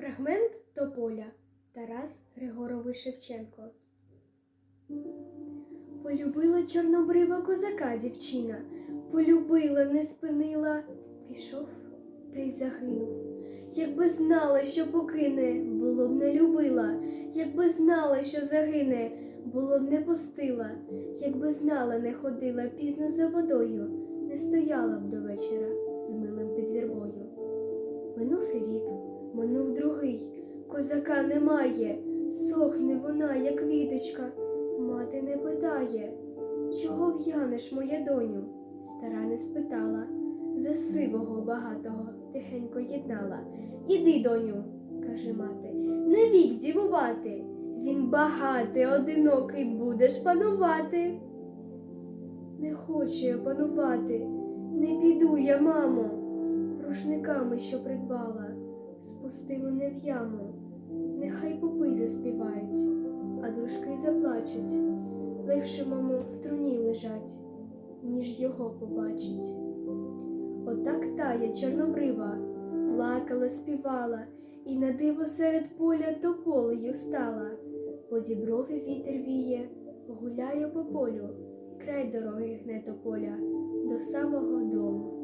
Фрагмент Тополя Тарас Григорович Шевченко. Полюбила чорнобрива козака дівчина, полюбила, не спинила, пішов та й загинув. Якби знала, що покине, було б не любила, якби знала, що загине, було б не пустила, якби знала, не ходила пізно за водою, не стояла б до вечора з милим під вірбою. Минув і рік, минув другий, козака немає, сохне вона, як квіточка. Мати не питає, чого в'янеш, моя доню? Стара не спитала, за сивого багатого тихенько єднала. Іди, доню, каже мати, не вік дівувати. Він багатий, одинокий, будеш панувати. Не хочу я панувати, не піду я, мамо, рушниками, що придбала, спусти мене в яму. Нехай попи заспівають, а дружки заплачуть. Легше, мамо, в труні лежать, ніж його побачить. Отак тая чорнобрива плакала, співала, і на диво серед поля тополею стала. По діброві вітер віє, гуляє по полю, край дороги гне тополя до самого дому.